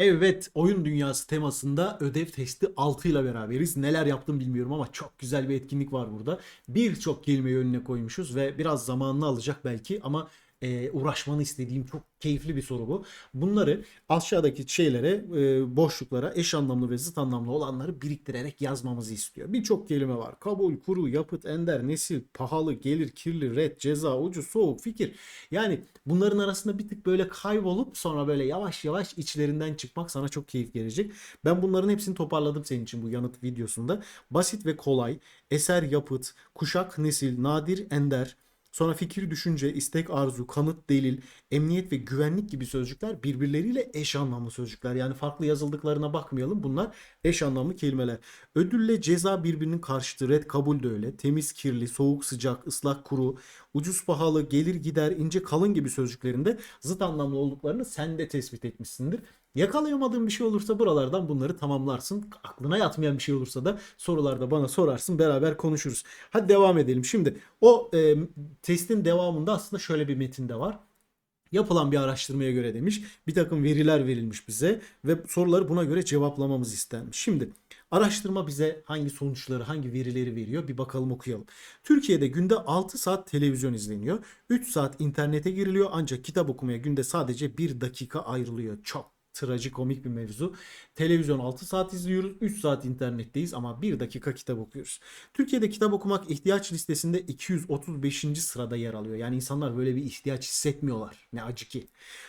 Evet, oyun dünyası temasında ödev testi 6 ile beraberiz. Neler yaptım bilmiyorum ama çok güzel bir etkinlik var burada. Birçok kelimeyi önüne koymuşuz ve biraz zamanını alacak belki ama e, uğraşmanı istediğim çok keyifli bir soru bu. Bunları aşağıdaki şeylere, e, boşluklara eş anlamlı ve zıt anlamlı olanları biriktirerek yazmamızı istiyor. Birçok kelime var. Kabul, kuru, yapıt, ender, nesil, pahalı, gelir, kirli, red, ceza, ucu, soğuk, fikir. Yani bunların arasında bir tık böyle kaybolup sonra böyle yavaş yavaş içlerinden çıkmak sana çok keyif gelecek. Ben bunların hepsini toparladım senin için bu yanıt videosunda. Basit ve kolay, eser, yapıt, kuşak, nesil, nadir, ender, Sonra fikir, düşünce, istek, arzu, kanıt, delil, emniyet ve güvenlik gibi sözcükler birbirleriyle eş anlamlı sözcükler. Yani farklı yazıldıklarına bakmayalım. Bunlar eş anlamlı kelimeler. Ödülle ceza birbirinin karşıtı. Red kabul de öyle. Temiz, kirli, soğuk, sıcak, ıslak, kuru, ucuz, pahalı, gelir, gider, ince, kalın gibi sözcüklerinde zıt anlamlı olduklarını sen de tespit etmişsindir. Yakalayamadığın bir şey olursa buralardan bunları tamamlarsın. Aklına yatmayan bir şey olursa da sorularda bana sorarsın. Beraber konuşuruz. Hadi devam edelim. Şimdi o e, testin devamında aslında şöyle bir metin de var. Yapılan bir araştırmaya göre demiş bir takım veriler verilmiş bize ve soruları buna göre cevaplamamız istenmiş. Şimdi araştırma bize hangi sonuçları, hangi verileri veriyor bir bakalım okuyalım. Türkiye'de günde 6 saat televizyon izleniyor. 3 saat internete giriliyor ancak kitap okumaya günde sadece 1 dakika ayrılıyor. Çok trajikomik bir mevzu. Televizyon 6 saat izliyoruz, 3 saat internetteyiz ama 1 dakika kitap okuyoruz. Türkiye'de kitap okumak ihtiyaç listesinde 235. sırada yer alıyor. Yani insanlar böyle bir ihtiyaç hissetmiyorlar. Ne acı ki.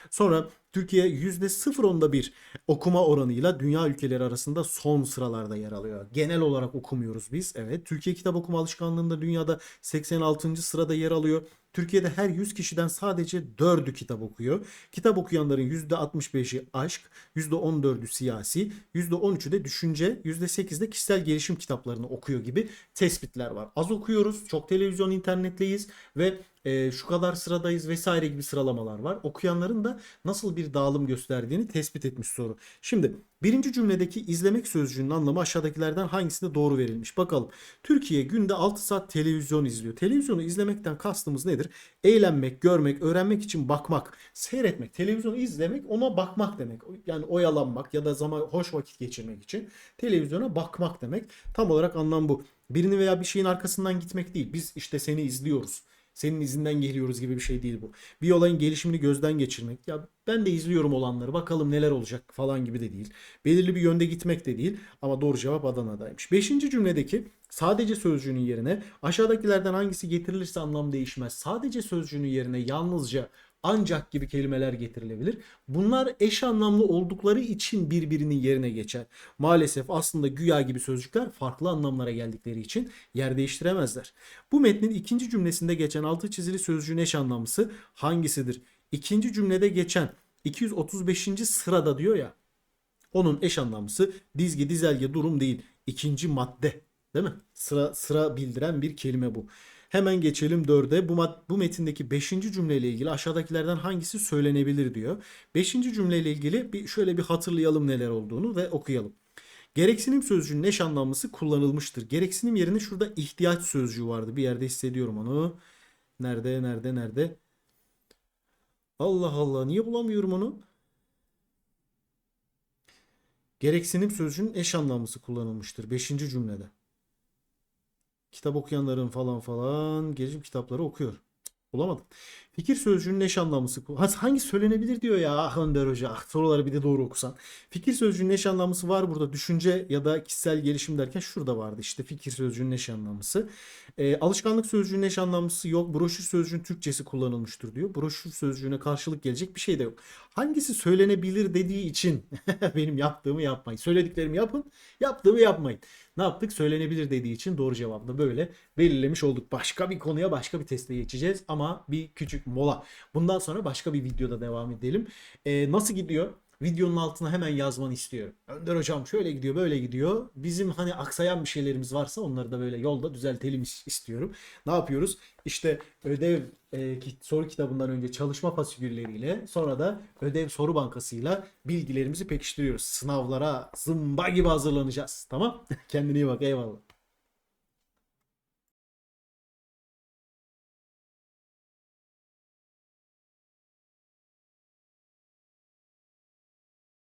Sonra Türkiye %0.1 bir okuma oranıyla dünya ülkeleri arasında son sıralarda yer alıyor. Genel olarak okumuyoruz biz. Evet. Türkiye kitap okuma alışkanlığında dünyada 86. sırada yer alıyor. Türkiye'de her 100 kişiden sadece 4'ü kitap okuyor. Kitap okuyanların %65'i aşk, %14'ü siyasi, %13'ü de düşünce, %8'i de kişisel gelişim kitaplarını okuyor gibi tespitler var. Az okuyoruz, çok televizyon, internetleyiz ve e, şu kadar sıradayız vesaire gibi sıralamalar var. Okuyanların da nasıl bir dağılım gösterdiğini tespit etmiş soru. Şimdi birinci cümledeki izlemek sözcüğünün anlamı aşağıdakilerden hangisinde doğru verilmiş? Bakalım. Türkiye günde 6 saat televizyon izliyor. Televizyonu izlemekten kastımız nedir? Eğlenmek, görmek, öğrenmek için bakmak, seyretmek. Televizyonu izlemek ona bakmak demek. Yani oyalanmak ya da zaman hoş vakit geçirmek için televizyona bakmak demek. Tam olarak anlam bu. Birini veya bir şeyin arkasından gitmek değil. Biz işte seni izliyoruz senin izinden geliyoruz gibi bir şey değil bu. Bir olayın gelişimini gözden geçirmek. Ya ben de izliyorum olanları bakalım neler olacak falan gibi de değil. Belirli bir yönde gitmek de değil ama doğru cevap Adana'daymış. Beşinci cümledeki sadece sözcüğünün yerine aşağıdakilerden hangisi getirilirse anlam değişmez. Sadece sözcüğünün yerine yalnızca ancak gibi kelimeler getirilebilir. Bunlar eş anlamlı oldukları için birbirinin yerine geçer. Maalesef aslında güya gibi sözcükler farklı anlamlara geldikleri için yer değiştiremezler. Bu metnin ikinci cümlesinde geçen altı çizili sözcüğün eş anlamlısı hangisidir? İkinci cümlede geçen 235. sırada diyor ya. Onun eş anlamlısı dizgi, dizelge, durum değil. İkinci madde. Değil mi? Sıra sıra bildiren bir kelime bu. Hemen geçelim 4'e. Bu, bu metindeki 5. cümleyle ilgili aşağıdakilerden hangisi söylenebilir diyor. 5. cümleyle ilgili bir şöyle bir hatırlayalım neler olduğunu ve okuyalım. Gereksinim sözcüğünün eş anlamlısı kullanılmıştır. Gereksinim yerine şurada ihtiyaç sözcüğü vardı. Bir yerde hissediyorum onu. Nerede, nerede, nerede? Allah Allah niye bulamıyorum onu? Gereksinim sözcüğünün eş anlamlısı kullanılmıştır. 5. cümlede. Kitap okuyanların falan falan gelişim kitapları okuyor. Bulamadım. Fikir sözcüğünün eş anlamlısı. Hangi söylenebilir diyor ya ah Önder Hoca. Ah, soruları bir de doğru okusan. Fikir sözcüğünün eş anlamlısı var burada. Düşünce ya da kişisel gelişim derken şurada vardı işte fikir sözcüğünün eş anlamlısı. E, alışkanlık sözcüğünün eş anlamlısı yok. Broşür sözcüğün Türkçesi kullanılmıştır diyor. Broşür sözcüğüne karşılık gelecek bir şey de yok. Hangisi söylenebilir dediği için benim yaptığımı yapmayın. Söylediklerimi yapın, yaptığımı yapmayın. Ne yaptık? Söylenebilir dediği için doğru cevabı da böyle belirlemiş olduk. Başka bir konuya başka bir teste geçeceğiz ama bir küçük mola. Bundan sonra başka bir videoda devam edelim. Ee, nasıl gidiyor? Videonun altına hemen yazmanı istiyorum. Önder hocam şöyle gidiyor böyle gidiyor. Bizim hani aksayan bir şeylerimiz varsa onları da böyle yolda düzeltelim istiyorum. Ne yapıyoruz? İşte ödev e, soru kitabından önce çalışma fasikülleriyle sonra da ödev soru bankasıyla bilgilerimizi pekiştiriyoruz. Sınavlara zımba gibi hazırlanacağız. Tamam? Kendine iyi bak eyvallah.